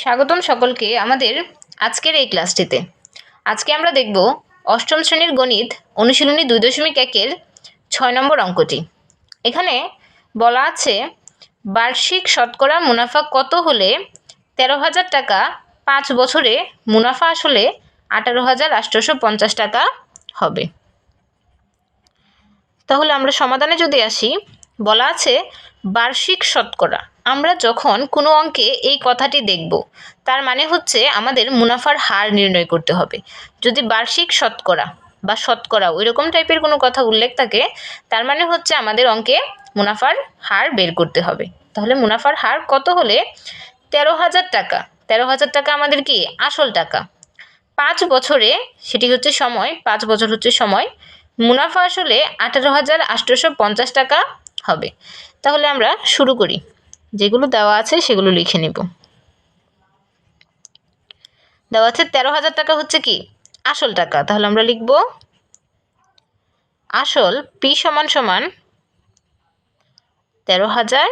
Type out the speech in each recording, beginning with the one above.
স্বাগতম সকলকে আমাদের আজকের এই ক্লাসটিতে। আজকে আমরা দেখব অষ্টম শ্রেণির গণিত অনুশীলনী দুই দশমিক একের ছয় নম্বর অঙ্কটি। এখানে বলা আছে, বার্ষিক শতকরা মুনাফা কত হলে তেরো হাজার টাকা পাঁচ বছরে মুনাফা আসলে আঠারো হাজার আটশোশো পঞ্চাশ টাকা হবে। তাহলে আমরা সমাধানে যদি আসি, বলা আছে, বার্ষিক শতকরা আমরা যখন কোনো অঙ্কে এই কথাটি দেখব, তার মানে হচ্ছে আমাদের মুনাফার হার নির্ণয় করতে হবে। যদি বার্ষিক শতকরা বা শতকরা ওই রকম টাইপের কোনো কথা উল্লেখ থাকে, তার মানে হচ্ছে আমাদের অঙ্কে মুনাফার হার বের করতে হবে। তাহলে মুনাফার হার কত হলে? তেরো হাজার টাকা। তেরো হাজার টাকা আমাদের কি? আসল টাকা। পাঁচ বছরে সেটি হচ্ছে সময়, পাঁচ বছর হচ্ছে সময়। মুনাফা আসলে আঠারো হাজার আটশোশো পঞ্চাশ টাকা হবে। তাহলে আমরা শুরু করি। যেগুলো দেওয়া আছে সেগুলো লিখে নিব। দেওয়া আছে তেরো হাজার টাকা হচ্ছে কি? আসল টাকা। তাহলে আমরা লিখব, আসল পি সমান সমান তেরো হাজার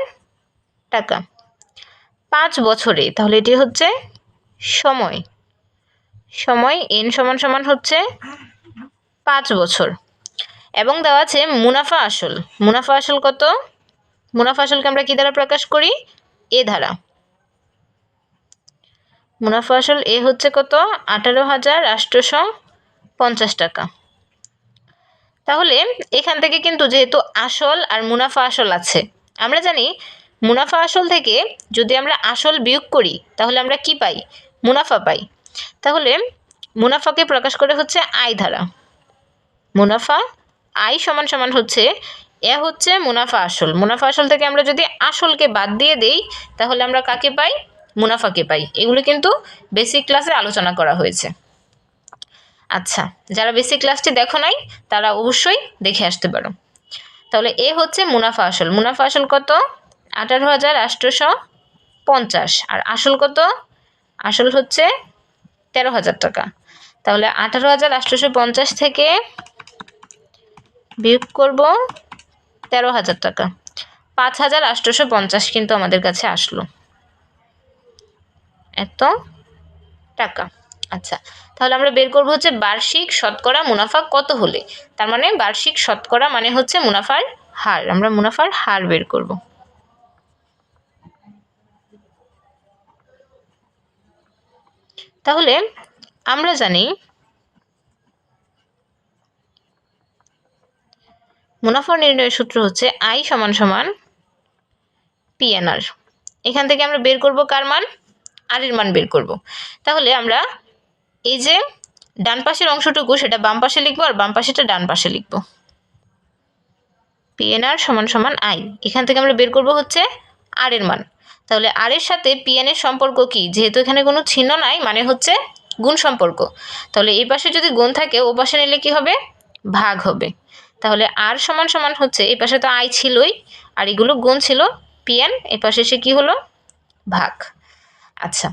টাকা। পাঁচ বছরে, তাহলে এটি হচ্ছে সময়। সময় এন সমান সমান হচ্ছে পাঁচ বছর। এবং দেওয়া আছে মুনাফা আসল। মুনাফা আসল কত? মুনাফা আসলকে আমরা কি দ্বারা প্রকাশ করি? এ ধারা মুনাফা আসল এ হচ্ছে কত? আঠারো হাজার আটশোশো পঞ্চাশ টাকা। তাহলে এখান থেকে কিন্তু যেহেতু আসল আর মুনাফা আসল আছে, আমরা জানি মুনাফা আসল থেকে যদি আমরা আসল বিয়োগ করি, তাহলে আমরা কি পাই? মুনাফা পাই। তাহলে মুনাফাকে প্রকাশ করে হচ্ছে আয় ধারা মুনাফা আয় সমান সমান হচ্ছে এ হচ্ছে মুনাফা আসল। মুনাফা আসল থেকে আমরা যদি আসলকে বাদ দিয়ে দেই, তাহলে আমরা কাকে পাই? মুনাফাকে পাই। এগুলো কিন্তু বেসিক ক্লাসে আলোচনা করা হয়েছে। আচ্ছা যারা বেসিক ক্লাসটি দেখো নাই, তারা অবশ্যই দেখে আসতে পারো। তাহলে এ হচ্ছে মুনাফা আসল। মুনাফা আসল কত? আঠারো হাজার আটশোশো পঞ্চাশ। আর আসল কত? আসল হচ্ছে তেরো হাজার টাকা। তাহলে আঠারো হাজার আটশোশো পঞ্চাশ থেকে বিয়োগ করব তেরো হাজার টাকা। পাঁচ হাজার আটশোশো পঞ্চাশ কিন্তু আমাদের কাছে আসলো। এত টাকা। আচ্ছা তাহলে আমরা বের করব হচ্ছে বার্ষিক শতকরা মুনাফা কত হলে? তার মানে বার্ষিক শতকরা মানে হচ্ছে মুনাফার হার। আমরা মুনাফার হার বের করব। তাহলে আমরা জানি মুনাফা নির্ণয়ের সূত্র হচ্ছে আই সমান সমান পিএনআর এখান থেকে আমরা বের করব কার মান? আর এর মান বের করব। তাহলে আমরা এই যে ডান পাশের অংশটুকু সেটা বাম পাশে লিখব আর বাম পাশেটা ডান পাশে লিখব। পিএনআর সমান সমান আই এখান থেকে আমরা বের করব হচ্ছে আর এর মান। তাহলে আর এর সাথে পিএন এর সম্পর্ক কি? যেহেতু এখানে কোনো চিহ্ন নাই মানে হচ্ছে গুণ সম্পর্ক। তাহলে এই পাশে যদি গুণ থাকে, ও পাশে নিলে কি হবে? ভাগ হবে। তাহলে আর সমান সমান হচ্ছে, এই পাশে তো আই ছিলই, আর এগুলো গুণ ছিল পিএন, এই পাশে এসে কী হলো? ভাগ। আচ্ছা।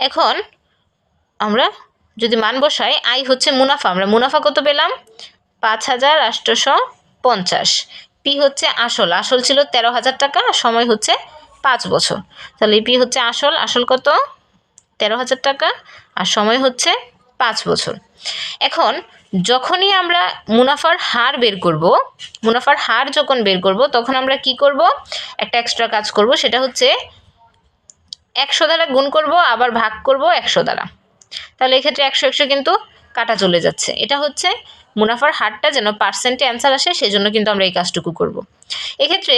এখন আমরা যদি মান বসাই, আই হচ্ছে মুনাফা, আমরা মুনাফা কত পেলাম? পাঁচ হাজার আটশোশো পঞ্চাশ। পি হচ্ছে আসল আসল ছিল তেরো হাজার টাকা, সময় হচ্ছে পাঁচ বছর। তাহলে পি হচ্ছে আসল আসল কত? তেরো হাজার টাকা, আর সময় হচ্ছে পাঁচ বছর। এখন যখনই আমরা মুনাফার হার বের করব, মুনাফার হার যখন বের করব, তখন আমরা কি করব? একটা এক্সট্রা কাজ করব, সেটা হচ্ছে একশো দ্বারা গুণ করব, আবার ভাগ করব একশো দ্বারা। তাহলে এক্ষেত্রে একশো একশো কিন্তু কাটা চলে যাচ্ছে। এটা হচ্ছে মুনাফার হারটা যেন পার্সেন্টে অ্যান্সার আসে সেই জন্য কিন্তু আমরা এই কাজটুকু করব। এক্ষেত্রে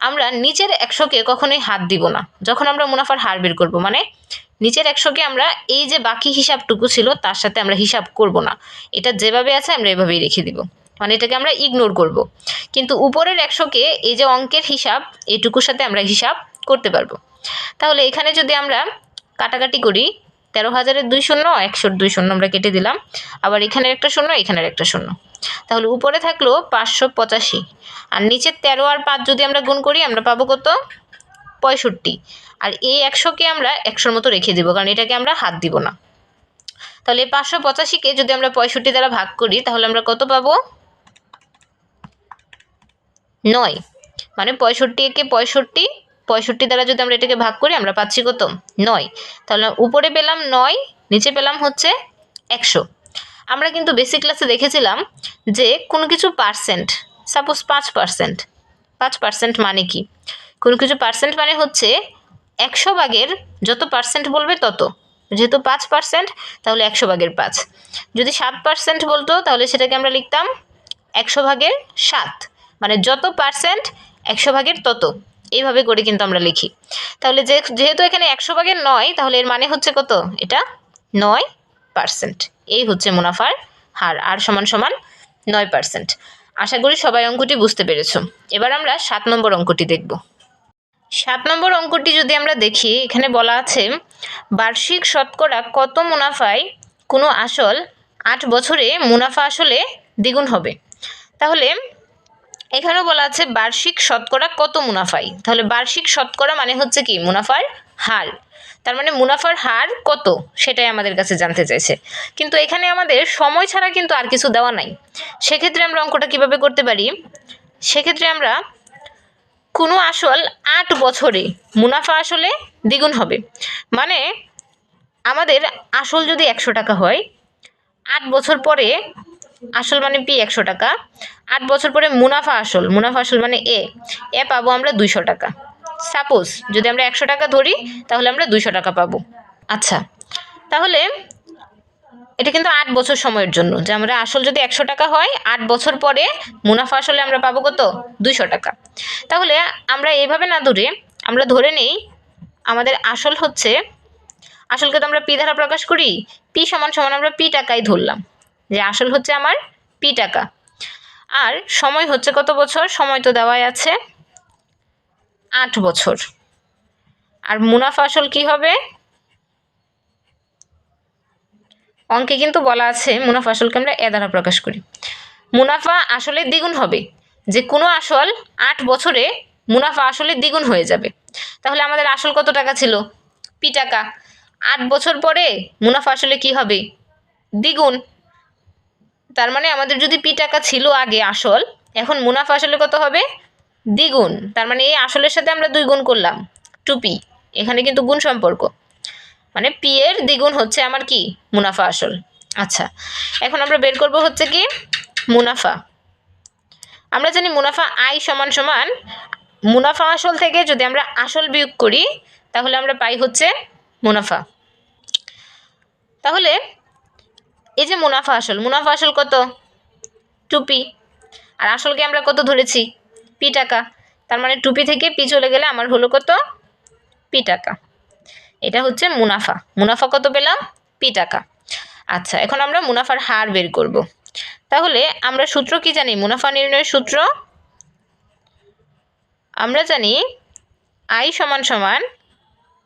আমরা নিচের একশোকে কখনোই হাত দিব না। যখন আমরা মুনাফার হার বের করব মানে নিচের একশোকে আমরা এই যে বাকি হিসাবটুকু ছিল, তার সাথে আমরা হিসাব করব না। এটা যেভাবে আছে, আমরা এভাবেই রেখে দিব। মানে এটাকে আমরা ইগনোর করব। কিন্তু উপরের একশোকে এই যে অঙ্কের হিসাব এইটুকুর সাথে আমরা হিসাব করতে পারব। তাহলে এখানে যদি আমরা কাটাকাটি করি, তেরো হাজারের দুই শূন্য, একশোর দুই শূন্য আমরা কেটে দিলাম। আবার এখানের একটা শূন্য, এখানের একটা শূন্য। তাহলে উপরে থাকল পাঁচশো পঁচাশি। আর নিচের তেরো আর পাঁচ যদি আমরা গুণ করি, আমরা পাবো কত? পঁয়ষট্টি। আর এই একশোকে আমরা একশোর মতো রেখে দিব, কারণ এটাকে আমরা হাত দিব না। তাহলে পাঁচশো পঁচাশিকে যদি আমরা পঁয়ষট্টি দ্বারা ভাগ করি, তাহলে আমরা কত পাবো? নয়। মানে পঁয়ষট্টি একে পঁয়ষট্টি পঁয়ষট্টি দ্বারা যদি আমরা এটাকে ভাগ করি, আমরা পাচ্ছি কত? নয়। তাহলে উপরে পেলাম নয়, নিচে পেলাম হচ্ছে একশো। আমরা কিন্তু বেসিক ক্লাসে দেখেছিলাম যে কোনো কিছু পার্সেন্ট সাপোজ পাঁচ পার্সেন্ট পাঁচ পার্সেন্ট মানে কি? কোনো কিছু পার্সেন্ট মানে হচ্ছে একশো ভাগের যত পার্সেন্ট বলবে তত। যেহেতু পাঁচ পার্সেন্ট তাহলে একশো ভাগের পাঁচ। যদি সাত পার্সেন্ট বলতো, তাহলে সেটাকে আমরা লিখতাম একশো ভাগের সাত। মানে যত পার্সেন্ট একশো ভাগের তত। এইভাবে করে কিন্তু আমরা লিখি। তাহলে যে, যেহেতু এখানে একশো ভাগের নয়, তাহলে এর মানে হচ্ছে কত? এটা নয় পার্সেন্ট এই হচ্ছে মুনাফার হার, আর সমান সমান নয় পার্সেন্ট আশা করি সবাই অঙ্কটি বুঝতে পেরেছ। এবার আমরা সাত নম্বর অঙ্কটি দেখব। সাত নম্বর অঙ্কটি যদি আমরা দেখি, এখানে বলা আছে, বার্ষিক শতকরা কত মুনাফায় কোনো আসল আট বছরে মুনাফা আসলে দ্বিগুণ হবে? তাহলে এখানেও বলা আছে বার্ষিক শতকরা কত মুনাফায়? তাহলে বার্ষিক শতকরা মানে হচ্ছে কি? মুনাফার হার। তার মানে মুনাফার হার কত? সেটাই আমাদের কাছে জানতে চাইছে। কিন্তু এখানে আমাদের সময় ছাড়া কিন্তু আর কিছু দেওয়া নাই। সেক্ষেত্রে আমরা অঙ্কটা কীভাবে করতে পারি? সেক্ষেত্রে আমরা কোনো আসল আট বছরে মুনাফা আসলে দ্বিগুণ হবে। মানে আমাদের আসল যদি একশো টাকা হয়, আট বছর পরে আসল মানে পি একশো টাকা, আট বছর পরে মুনাফা আসল মুনাফা আসল মানে এ এ পাবো আমরা দুইশো টাকা। সাপোজ যদি আমরা একশো টাকা ধরি, তাহলে আমরা দুইশো টাকা পাবো। আচ্ছা তাহলে এটা কিন্তু আট বছর সময়ের জন্য। যে আমরা আসল যদি একশো টাকা হয়, আট বছর পরে মুনাফা আসলে আমরা পাবো কত? দুইশো টাকা। তাহলে আমরা এইভাবে না ধরে আমরা ধরে নেই, আমাদের আসল হচ্ছে, আসলকে তো আমরা পি দ্বারা প্রকাশ করি, পি সমান সমান আমরা পি টাকাই ধরলাম। যে আসল হচ্ছে আমার পি টাকা। আর সময় হচ্ছে কত বছর? সময় তো দেওয়াই আছে, আট বছর। আর মুনাফা আসল কি হবে? অঙ্কে কিন্তু বলা আছে মুনাফা আসলকে আমরা এ দ্বারা প্রকাশ করি। মুনাফা আসলে দ্বিগুণ হবে। যে কোনো আসল আট বছরে মুনাফা আসলে দ্বিগুণ হয়ে যাবে। তাহলে আমাদের আসল কত টাকা ছিল? পি টাকা। আট বছর পরে মুনাফা আসলে কি হবে? দ্বিগুণ। তার মানে আমাদের যদি পি টাকা ছিল আগে আসল, এখন মুনাফা আসলে কত হবে? দ্বিগুণ। তার মানে এই আসলের সাথে আমরা দুই গুণ করলাম। টুপি এখানে কিন্তু গুণ সম্পর্ক। মানে পি এর দ্বিগুণ হচ্ছে আমার কি? মুনাফা আসল। আচ্ছা এখন আমরা বের করব হচ্ছে কি? মুনাফা। আমরা জানি মুনাফা আই সমান সমান, মুনাফা আসল থেকে যদি আমরা আসল বিয়োগ করি, তাহলে আমরা পাই হচ্ছে মুনাফা। তাহলে এই যে মুনাফা আসল মুনাফা আসল কত? টুপি আর আসলকে আমরা কত ধরেছি? পি টাকা। তার মানে টুপি থেকে পি চলে গেলে আমার হলো কত? পি টাকা। এটা হচ্ছে মুনাফা। মুনাফা কত পেলাম? পি টাকা। আচ্ছা এখন আমরা মুনাফার হার বের করব। তাহলে আমরা সূত্র কি জানি? মুনাফা নির্ণয়ের সূত্র? আমরা জানি আই সমান সমান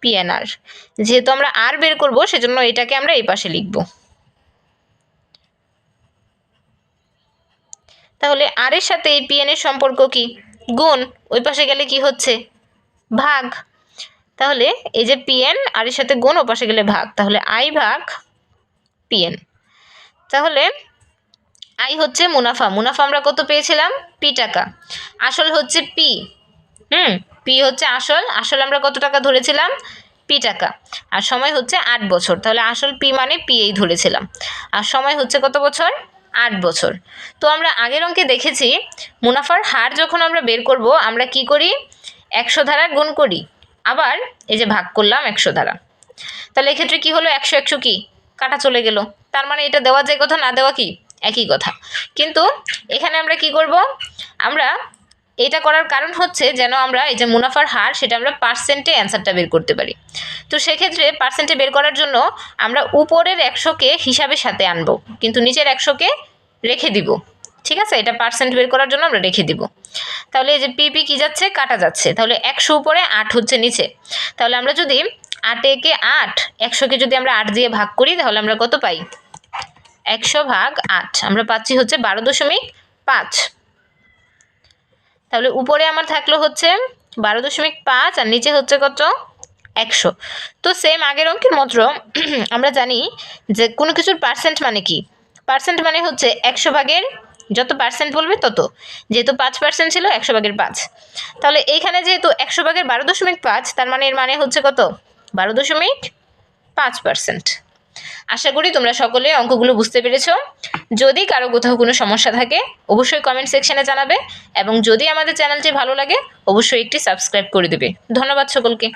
পিএনআর যেহেতু আমরা আর বের করব, সেজন্য এটাকে আমরা এই পাশে লিখব। তাহলে আর এর সাথে এই পিএন এর সম্পর্ক কি? গুণ, ওই পাশে গেলে কি হচ্ছে? ভাগ। তাহলে এই যে পিএন আর এর সাথে গুণ ওপাশে গেলে ভাগ, তাহলে আই ভাগ পিএন তাহলে আই হচ্ছে মুনাফা মুনাফা আমরা কত পেয়েছিলাম? পি টাকা। আসল হচ্ছে পি হুম? পি হচ্ছে আসল আসল আমরা কত টাকা ধরেছিলাম? পি টাকা। আর সময় হচ্ছে আট বছর, তাহলে আসল পি মানে পি এই ধরেছিলাম। আর সময় হচ্ছে কত বছর? আট বছর। তো আমরা আগের অঙ্কে দেখেছি, মুনাফার হার যখন আমরা বের করব, আমরা কি করি? একশো ধারা গুণ করি। আবার এই যে ভাগ করলাম একশো দ্বারা। তাহলে এক্ষেত্রে কি হলো? একশো একশো কি? কাটা চলে গেল। তার মানে এটা দেওয়া যায় কথা না দেওয়া কি? একই কথা। কিন্তু এখানে আমরা কি করব? আমরা এটা করার কারণ হচ্ছে যেন আমরা এই যে মুনাফার হার, সেটা আমরা পার্সেন্টে অ্যান্সারটা বের করতে পারি। তো সেক্ষেত্রে পার্সেন্টে বের করার জন্য আমরা উপরের একশোকে হিসাবের সাথে আনব, কিন্তু নিচের একশোকে রেখে দিব। ঠিক আছে? এটা পার্সেন্ট বের করার জন্য আমরা রেখে দিব। তাহলে এই যে পিপি কি যাচ্ছে? কাটা যাচ্ছে। তাহলে একশো উপরে আট হচ্ছে নিচে। তাহলে আমরা যদি একে আট একশোকে যদি আমরা আট দিয়ে ভাগ করি, তাহলে আমরা কত পাই? একশো ভাগ আট। আমরা পাচ্ছি হচ্ছে বারো দশমিক পাঁচ। তাহলে উপরে আমার থাকল হচ্ছে বারো দশমিক পাঁচ, আর নিচে হচ্ছে কত? একশো। তো সেম আগের অঙ্কের মতো আমরা জানি যে কোনো কিছুর পার্সেন্ট মানে কি? পার্সেন্ট মানে হচ্ছে একশো ভাগের যত পার্সেন্ট বলবে তত। যেহেতু পাঁচ পার্সেন্ট ছিল, একশো ভাগের পাঁচ। তাহলে এইখানে যেহেতু একশো ভাগের বারো দশমিক পাঁচ, তার মানে এর মানে হচ্ছে কত? বারো দশমিক পাঁচ পার্সেন্ট আশা করি তোমরা সকলে অঙ্কগুলো বুঝতে পেরেছ। যদি কারও কোথাও কোনো সমস্যা থাকে, অবশ্যই কমেন্ট সেকশনে জানাবে এবং যদি আমাদের চ্যানেলটি ভালো লাগে, অবশ্যই একটি সাবস্ক্রাইব করে দেবে। ধন্যবাদ সকলকে।